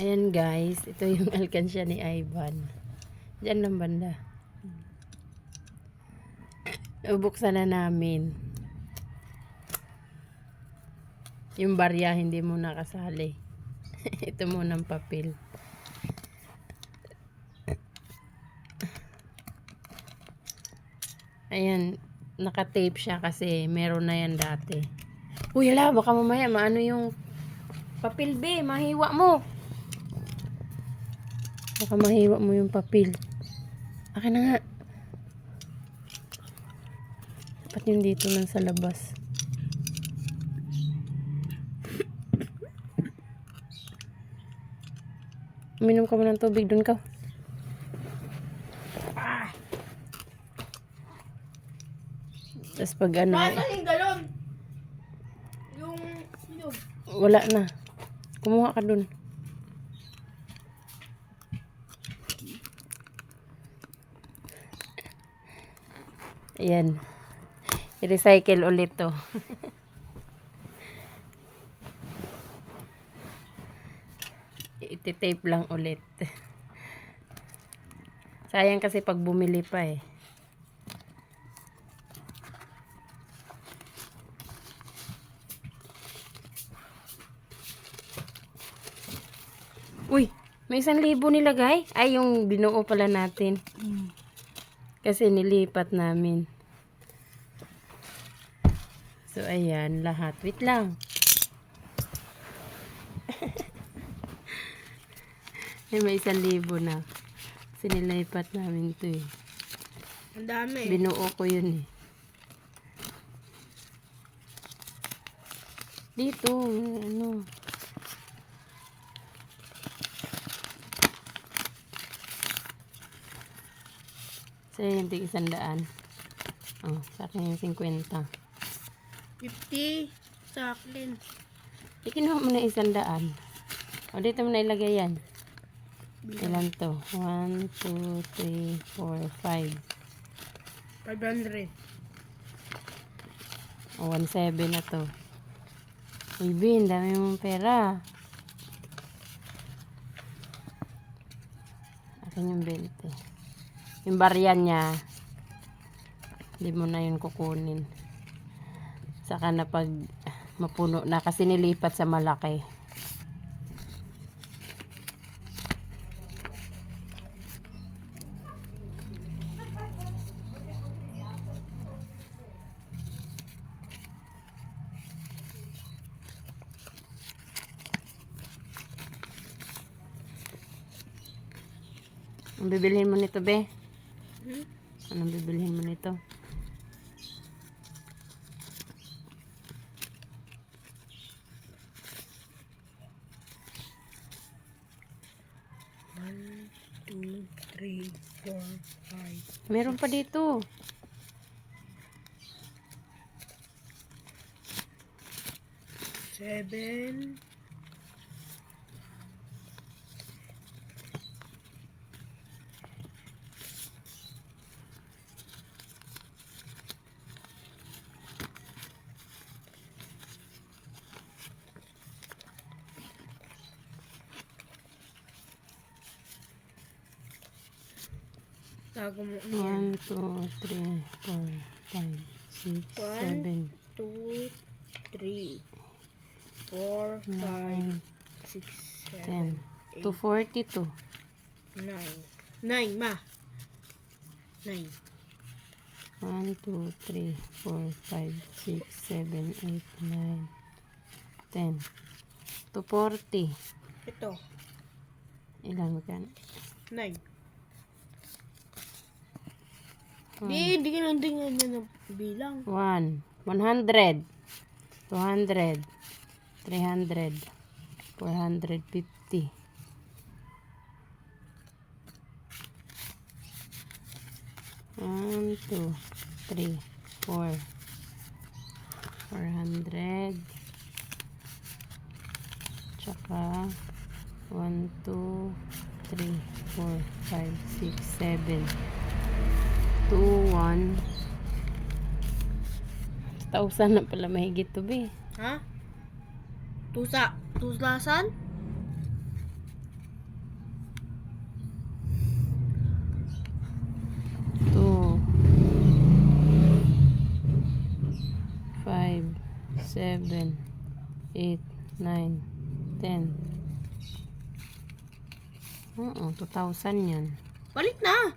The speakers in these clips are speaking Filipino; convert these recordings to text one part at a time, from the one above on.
Ayan guys, ito yung alkansya ni Ivan. Diyan lang banda. Ubuksan na namin. Yung barya hindi mo nakasali. ito munang papel. Ayan, nakatape siya kasi meron na yan dati. Uy, ala, baka mamaya maano yung papel, be, mahiwa mo. Baka mahiwa mo yung papel. Akin na nga. Dapat yung dito lang sa labas. Uminom ka mo ng tubig doon ka. Tapos pag ano, yung wala na. Kumuha ka dun. Ayan. I-recycle ulit to. Iti-tape lang ulit. Sayang kasi pag bumili pa eh. Uy, may isang libo nilagay. Ay, yung binuo pala natin. Kasi nilipat namin. So, ayan, lahat. Wait lang. Ay, may isang libo na. Kasi nilipat namin to eh. ang dami. Binuo ko yun eh. Dito, ano. Yun, tig isang daan. Oh, sa akin yung 50. 50 sa akin. Ikinuha mo na isang daan. O, dito mo na ilagay yan. Ilan to? 1, 2, 3, 4, 5. 500. O, 1.7 na to. Uy, Bin, dami mong pera. Akin yung 20. Yung baryan niya, hindi mo na yun kukunin. Saka na pag mapuno na kasi nilipat sa malaki. Bibilhin mo nito, be? Hmm? Anong bibilhin mo nito? One, two, three, four, five. Meron pa dito. Seven. Tago mo na yan. 1, 2, 3, 4, 5, 6, One. 7, Two, three, four, five, 9, six, 10. seven, 242. nine. Nine, ma. Nine. 1, 2, 3, 4, 5, 6, 7, 8, 9, 10. 240. Ito. Ilan ka? Nine. Hmm. Di, di ka lang din nga na bilang. 1. 100. 200. 300. 450. One, two, three, four. Four hundred. Tsaka one, two, three, four, five, six, seven. 201 1,000 na pala mahigit to be. Ha? tusa tuslasan? two. Five seven eight nine ten. Oo 2,000 yan. Balik na.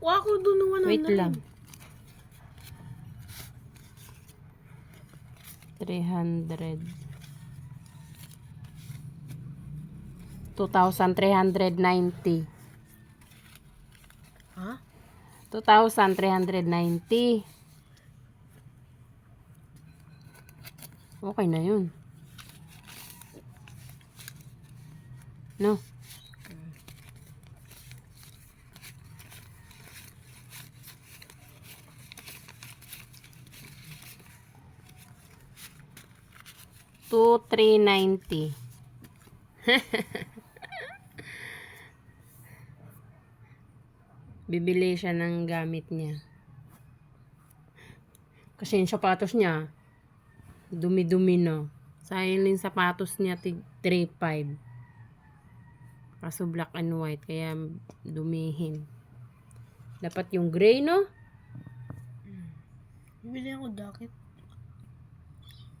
Kuha ko doon ng 100. Wait lang. 300. 2,390. Ha? 2,390. Okay na yun. No? Three, ninety. Bibili siya ng gamit niya. Kasi yung sapatos niya, dumi-dumi na. Sayang yung sapatos niya, tig 3.5. Kaso black and white, kaya dumihin. Dapat yung gray, no? Bibili ako jacket.